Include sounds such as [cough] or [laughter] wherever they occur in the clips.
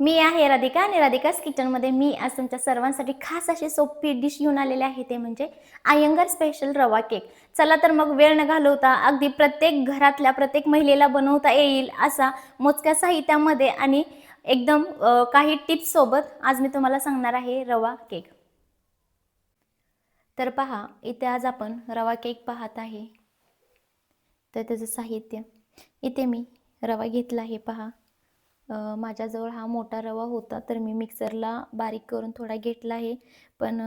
मी आहे राधिका आणि राधिकाच किचनमध्ये मी आज तुमच्या सर्वांसाठी खास अशी सोपी डिश घेऊन आलेली आहे ते म्हणजे आयंगर स्पेशल रवा केक चला तर मग वेळ न घालवता अगदी प्रत्येक घरातल्या प्रत्येक महिलेला बनवता येईल असा मोजक्या साहित्यामध्ये आणि एकदम काही टिप्स सोबत आज मी तुम्हाला सांगणार आहे रवा केक तर पहा इथे आज आपण रवा केक पाहत आहे. तर त्याचं साहित्य. इथे मी रवा घेतला आहे पहा. माझ्याजवळ हा मोठा रवा होता तर मी मिक्सरला बारीक करून थोडा घेतला आहे. पण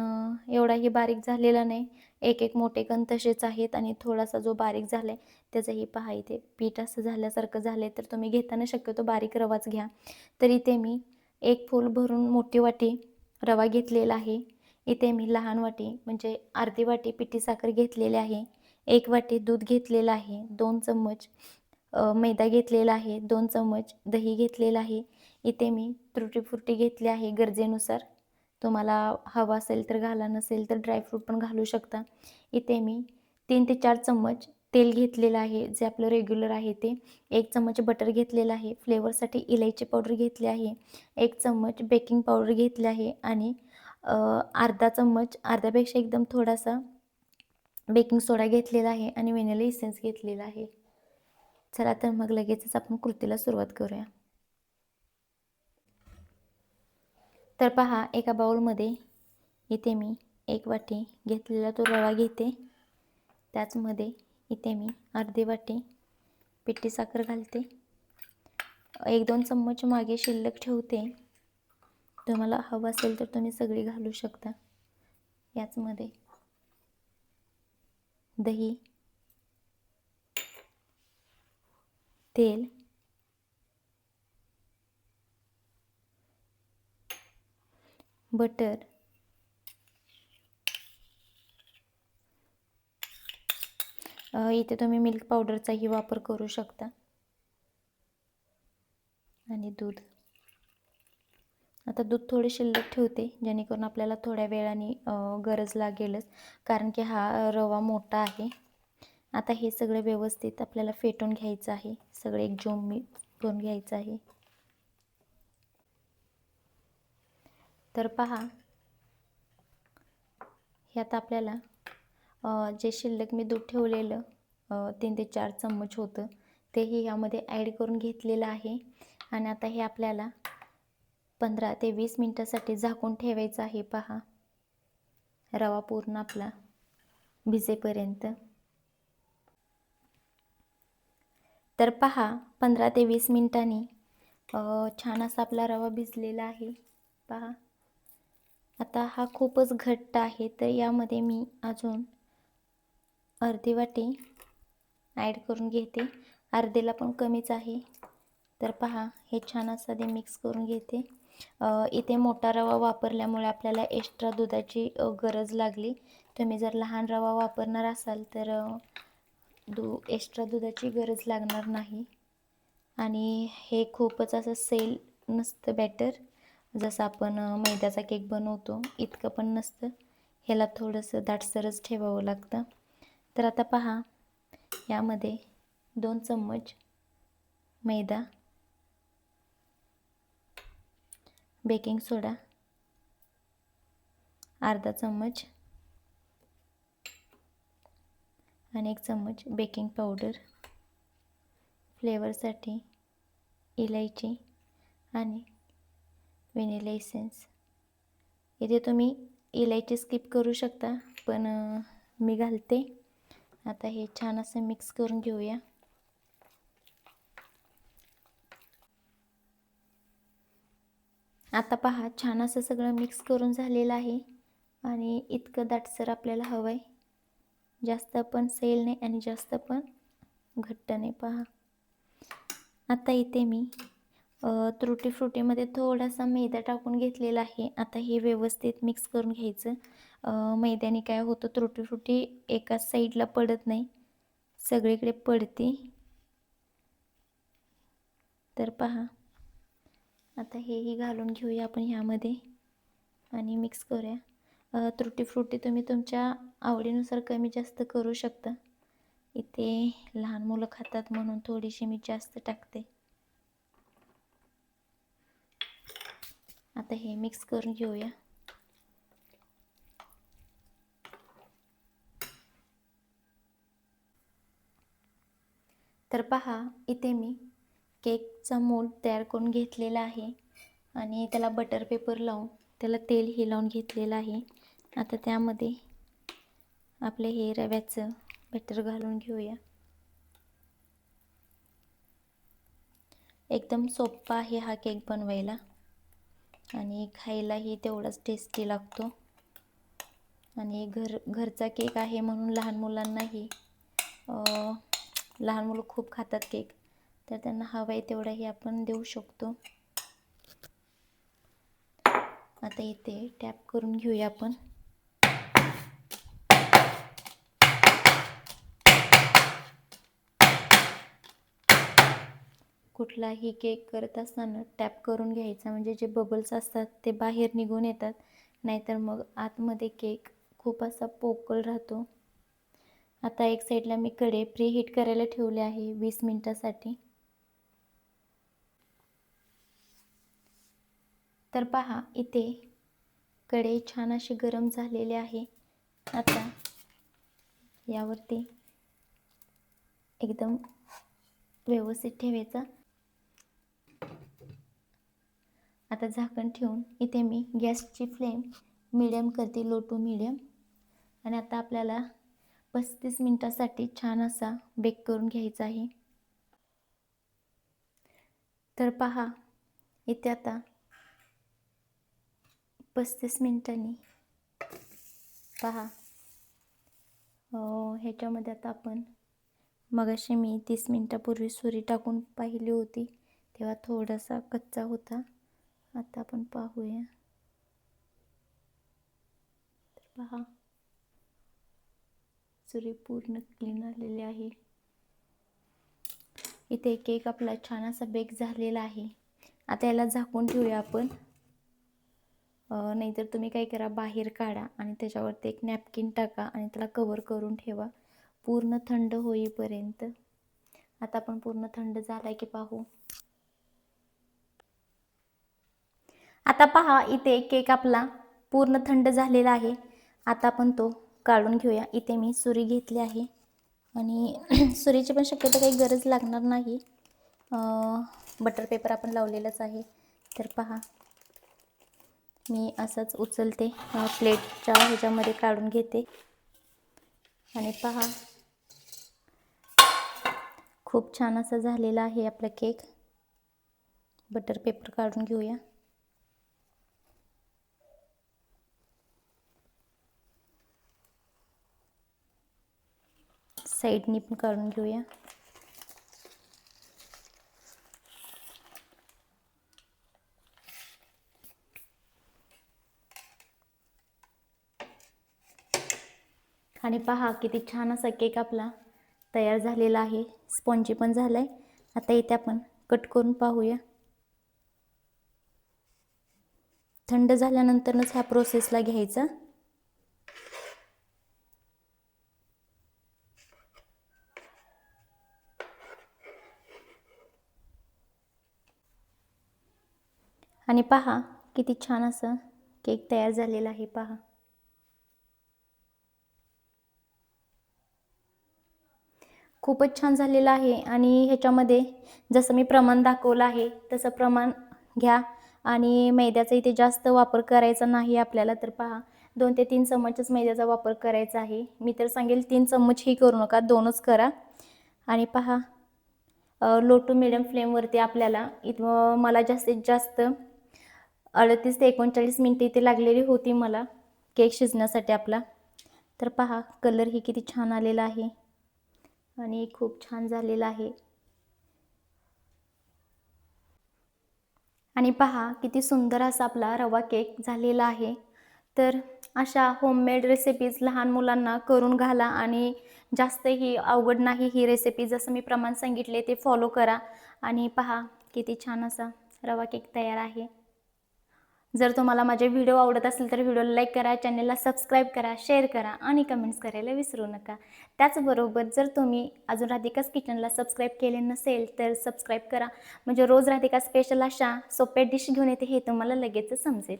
एवढाही बारीक झालेला नाही. एक एक मोठे कण तसेच आहेत आणि थोडासा जो बारीक झाला आहे त्याचंही पहा इथे पीठ असं झाल्यासारखं झालं आहे तर तुम्ही घेताना शक्यतो बारीक रवाच घ्या. तर इथे मी एक फूल भरून मोठी वाटी रवा घेतलेला आहे. इथे मी लहान वाटी म्हणजे अर्धी वाटी पिठी साखर घेतलेली आहे. एक वाटी दूध घेतलेलं आहे दोन चम्मच. मैदा घेतलेला आहे दोन चम्मच दही घेतलेलं आहे. इथे मी त्रुटीफ्रुटी घेतली आहे गरजेनुसार. तुम्हाला हवा असेल तर घाला नसेल तर ड्रायफ्रूट पण घालू शकता. इथे मी तीन ते चार चम्मच तेल घेतलेलं आहे जे आपलं रेग्युलर आहे ते. एक चम्मच बटर घेतलेलं आहे फ्लेवरसाठी इलायची पावडर घेतली आहे. एक चम्मच बेकिंग पावडर घेतली आहे आणि अर्धा चम्मच अर्ध्यापेक्षा एकदम थोडासा बेकिंग सोडा घेतलेला आहे आणि व्हॅनिला इसेन्स घेतलेला आहे. चला तर मग लगेचच आपण कृतीला सुरुवात करूया. तर पहा एका बाउलमध्ये इथे मी एक वाटी घेतलेला तो रवा घेते. त्याचमध्ये इथे मी अर्धी वाटी पिठी साखर घालते. एक दोन चम्मच मागे शिल्लक ठेवते. तुम्हाला हवं असेल तर तुम्ही सगळी घालू शकता. याचमध्ये दही तेल. बटर. इथे तुम्ही मिल्क पावडरचाही वापर करू शकता. आणि दूध. आता दूध थोडे शिल्लक ठेवते जेणेकरून आपल्याला थोड्या वेळाने गरज लागेलच. कारण की हा रवा मोठा आहे. आता हे सगळं व्यवस्थित आपल्याला फेटून घ्यायचं आहे. सगळे एक जोम मी करून घ्यायचं आहे. तर पहा. ह्यात आपल्याला जे शिल्लक मी दूध ठेवलेलं तीन ते चार चम्मच होतं तेही ह्यामध्ये ॲड करून घेतलेलं आहे. आणि आता हे आपल्याला पंधरा ते वीस मिनटासाठी झाकून ठेवायचं आहे. पहा. रवा पूर्ण आपला भिजेपर्यंत. तर पहा पंधरा ते वीस मिनिटांनी. छान असा आपला रवा भिजलेला आहे. पहा. आता हा खूपच घट्ट आहे तर यामध्ये मी अजून अर्धी वाटी ॲड करून घेते. अर्धेला पण कमीच आहे. तर पहा हे छान असं ते मिक्स करून घेते. इथे मोठा रवा वापरल्यामुळे आपल्याला एक्स्ट्रा दुधाची गरज लागली. तुम्ही जर लहान रवा वापरणार असाल तर दू एक्स्ट्रा दुधाची गरज लागणार नाही. आणि हे खूपच असं सेल नसतं बॅटर जसं आपण मैद्याचा केक बनवतो इतकं पण नसतं. ह्याला थोडंसं दाटसरच ठेवावं लागतं. तर आता पहा यामध्ये दोन चम्मच मैदा बेकिंग सोडा अर्धा चम्मच आणि एक चम्मच बेकिंग पावडर. फ्लेवरसाठी इलायची आणि व्हेनिला इसेन्स इथे तुम्ही इलायची स्किप करू शकता पण मी घालते. आता हे छान असं मिक्स करून घेऊया. आता पहा छान असं सगळं मिक्स करून झालेलं आहे. आणि इतकं दाटसर आपल्याला हवं आहे जास्त पण सेल नाही आणि जास्त पण घट्ट नाही. पहा. आता इथे मी त्रुटी फ्रुटीमध्ये थोडासा मैदा टाकून घेतलेला आहे. आता हे व्यवस्थित मिक्स करून घ्यायचं. मैद्याने काय होतं त्रुटी फ्रुटी एकाच साईडला पडत नाही. सगळीकडे पडते. तर पहा. आता हेही घालून घेऊया आपण ह्यामध्ये आणि मिक्स करूया. त्रुटी फ्रुटी तुम्ही तुमच्या आवडीनुसार कमी जास्त करू शकता. इथे लहान मुलं खातात म्हणून थोडीशी मी जास्त टाकते. आता हे मिक्स करून घेऊया. तर पहा इथे मी केकचा मोल्ड तयार करून घेतलेला आहे आणि त्याला बटर पेपर लावून त्याला तेलही लावून घेतलेलं आहे. आता त्यामध्ये आपले हे रव्याचं बटर घालून घेऊया. एकदम सोपा आहे हा केक बनवायला. आणि खायलाही तेवढाच टेस्टी लागतो. आणि घर घरचा केक आहे म्हणून लहान मुलांनाही लहान मुलं खूप खातात केक तर त्यांना हवं आहे तेवढाही आपण देऊ शकतो. आता इथे टॅप करून घेऊया आपण. कुठलाही केक करत असताना टॅप करून घ्यायचा. म्हणजे जे बबल्स असतात ते बाहेर निघून येतात. नाहीतर मग आतमध्ये केक खूप असा पोकळ राहतो. आता एक साईडला मी कडे प्री हीट करायला ठेवले आहे वीस मिनटासाठी. तर पहा इथे कडे छान असे गरम झालेले आहे. आता यावरती एकदम व्यवस्थित ठेवायचा. आता झाकण ठेवून इथे मी गॅसची फ्लेम मिडियम करते लो टू मिडियम आणि आता आपल्याला पस्तीस मिनटासाठी छान असा बेक करून घ्यायचा आहे. तर पहा इथे आता पस्तीस मिनटांनी पहा. ह्याच्यामध्ये आता आपण मगाशी मी तीस मिनटापूर्वी सुरी टाकून पाहिली होती तेव्हा थोडासा कच्चा होता. आता आपण पाहूया. तर पहा. सुरी पूर्ण क्लीन आलेली आहे. इथे केक आपला छान असा बेक झालेला आहे. आता याला झाकून ठेवूया आपण. नाहीतर तुम्ही काय करा बाहेर काढा आणि त्याच्यावरती एक नॅपकिन टाका आणि त्याला कवर करून ठेवा. पूर्ण थंड होईपर्यंत. आता आपण पूर्ण थंड झाला की पाहू. आता पहा इथे केक आपला पूर्ण थंड झालेला आहे. आता आपण तो काढून घेऊया. इथे मी सुरी घेतली आहे. आणि [clears throat] सुरीची पण शक्यतो काही गरज लागणार नाही. बटर पेपर आपण लावलेलाच आहे. तर पहा मी असंच उचलते. प्लेटच्या ह्याच्यामध्ये काढून घेते. आणि पहा खूप छान असं झालेला आहे आपला केक. बटर पेपर काढून घेऊया. साईडनी पण काढून घेऊया. आणि पहा किती छान असा केक आपला तयार झालेला आहे. स्पॉन्जी पण झाला आहे आता इथे आपण कट करून पाहूया. थंड झाल्यानंतरच ह्या प्रोसेसला घ्यायचा. आणि पहा किती छान असं केक तयार झालेला आहे पहा. खूपच छान झालेलं आहे आणि ह्याच्यामध्ये जसं मी प्रमाण दाखवलं आहे तसं प्रमाण घ्या आणि मैद्याचा इथे जास्त वापर करायचा नाही आपल्याला तर पहा दोन ते तीन चम्मचच मैद्याचा वापर करायचा आहे. मी तर सांगेल तीन चम्मचही करू नका दोनच करा. आणि पहा लो टू मिडियम फ्लेमवरती आपल्याला इथं मला जास्तीत जास्त अडतीस ते एकोणचाळीस मिनटं इथे लागलेली होती मला केक शिजण्यासाठी आपला. तर पहा कलर ही किती छान आलेला आहे आणि खूप छान झालेला आहे. आणि पहा किती सुंदर असा आपला रवा केक झालेला आहे. तर अशा होममेड रेसिपीज लहान मुलांना करून घाला आणि जास्तही अवघड नाही ही रेसिपी जसं मी प्रमाण सांगितले ते फॉलो करा. आणि पहा किती छान असा रवा केक तयार आहे. जर तुम्हाला माझे व्हिडिओ आवडत असेल तर व्हिडिओला लाईक करा चॅनलला सबस्क्राईब करा शेअर करा आणि कमेंट्स करायला विसरू नका. त्याचबरोबर जर तुम्ही अजून राधिकाच किचनला सबस्क्राईब केले नसेल तर सबस्क्राईब करा. म्हणजे रोज राधिका स्पेशल अशा सोप्या डिश घेऊन येते हे तुम्हाला लगेच समजेल.